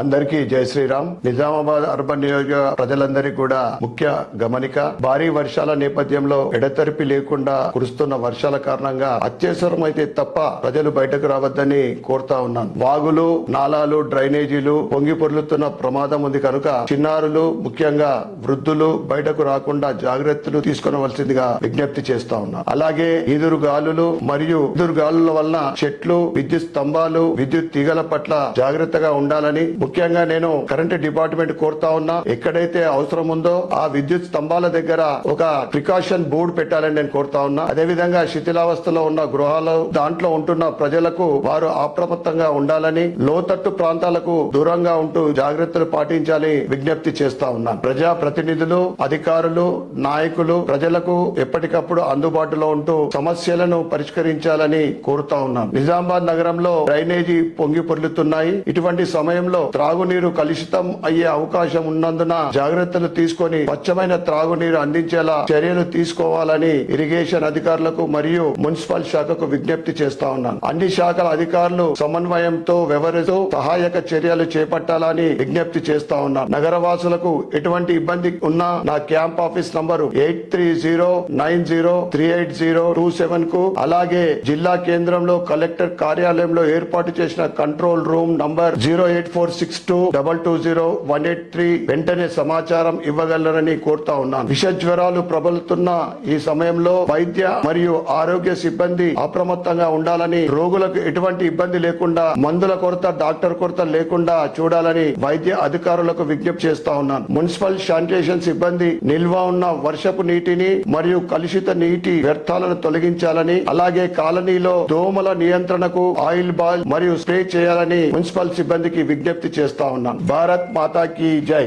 అందరికీ జై శ్రీరామ్. నిజామాబాద్ అర్బన్ నియోజక ప్రజలందరికీ కూడా ముఖ్య గమనిక. భారీ వర్షాల నేపథ్యంలో ఎడతెరిపి లేకుండా కురుస్తున్న వర్షాల కారణంగా అత్యవసరం అయితే తప్ప ప్రజలు బయటకు రావద్దని కోరుతా ఉన్నాను. వాగులు నాలాలు డ్రైనేజీలు పొంగి పొర్లుతున్న ప్రమాదం ఉంది కనుక చిన్నారులు ముఖ్యంగా వృద్ధులు బయటకు రాకుండా జాగ్రత్తలు తీసుకునవలసిందిగా విజ్ఞప్తి చేస్తా ఉన్నాను అలాగే ఈదురు గాలులు మరియు ఈదురు గాలుల వలన చెట్లు విద్యుత్ స్తంభాలు విద్యుత్ తీగల పట్ల జాగ్రత్తగా ఉండాలని ముఖ్యంగా నేను కరెంట్ డిపార్ట్మెంట్ కోరుతా ఉన్నా. ఎక్కడైతే అవసరం ఉందో ఆ విద్యుత్ స్తంభాల దగ్గర ఒక ప్రికాషన్ బోర్డు పెట్టాలని నేను కోరుతా ఉన్నా. అదేవిధంగా శిథిలావస్థలో ఉన్న గృహాలు దాంట్లో ఉంటున్న ప్రజలకు వారు అప్రమత్తంగా ఉండాలని లోతట్టు ప్రాంతాలకు దూరంగా ఉంటూ జాగ్రత్తలు పాటించాలి విజ్ఞప్తి చేస్తా ఉన్నా. ప్రజా ప్రతినిధులు అధికారులు నాయకులు ప్రజలకు ఎప్పటికప్పుడు అందుబాటులో ఉంటూ సమస్యలను పరిష్కరించాలని కోరుతా ఉన్నాం. నిజామాబాద్ నగరంలో డ్రైనేజీ పొంగి పొర్లుతున్నాయి. ఇటువంటి సమయంలో త్రాగునీరు కలుషితం అయ్యే అవకాశం ఉన్నందున జాగ్రత్తలు తీసుకొని స్వచ్ఛమైన త్రాగునీరు అందించేలా చర్యలు తీసుకోవాలని ఇరిగేషన్ అధికారులకు మరియు మున్సిపల్ శాఖకు విజ్ఞప్తి చేస్తా ఉన్నాను. అన్ని శాఖల అధికారులు సమన్వయంతో వ్యవహరిస్తూ సహాయక చర్యలు చేపట్టాలని విజ్ఞప్తి చేస్తా ఉన్నాను. నగరవాసులకు ఎటువంటి ఇబ్బంది ఉన్నా నా camp office number eight three zero nine zero three eight zero two సెవెన్కు అలాగే జిల్లా కేంద్రంలో కలెక్టర్ కార్యాలయంలో ఏర్పాటు చేసిన control room number zero eight four six six two double two zero one eight three వెంటనే సమాచారం ఇవ్వగలరని కోరుతా ఉన్నాను. విష జ్వరాలు ప్రబలుతున్న ఈ సమయంలో వైద్య మరియు ఆరోగ్య సిబ్బంది అప్రమత్తంగా ఉండాలని రోగులకు ఎటువంటి ఇబ్బంది లేకుండా మందుల కొరత డాక్టర్ కొరత లేకుండా చూడాలని వైద్య అధికారులకు విజ్ఞప్తి చేస్తా ఉన్నాను. మున్సిపల్ శానిటేషన్ సిబ్బంది నిల్వ ఉన్న వర్షపు నీటిని మరియు కలుషిత నీటి వ్యర్థాలను తొలగించాలని అలాగే కాలనీలో దోమల నియంత్రణకు ఆయిల్ బాల్ మరియు స్ప్రే చేయాలని మున్సిపల్ సిబ్బందికి విజ్ఞప్తి చేస్తా ఉన్నాను. భారత్ మాతాకి జై.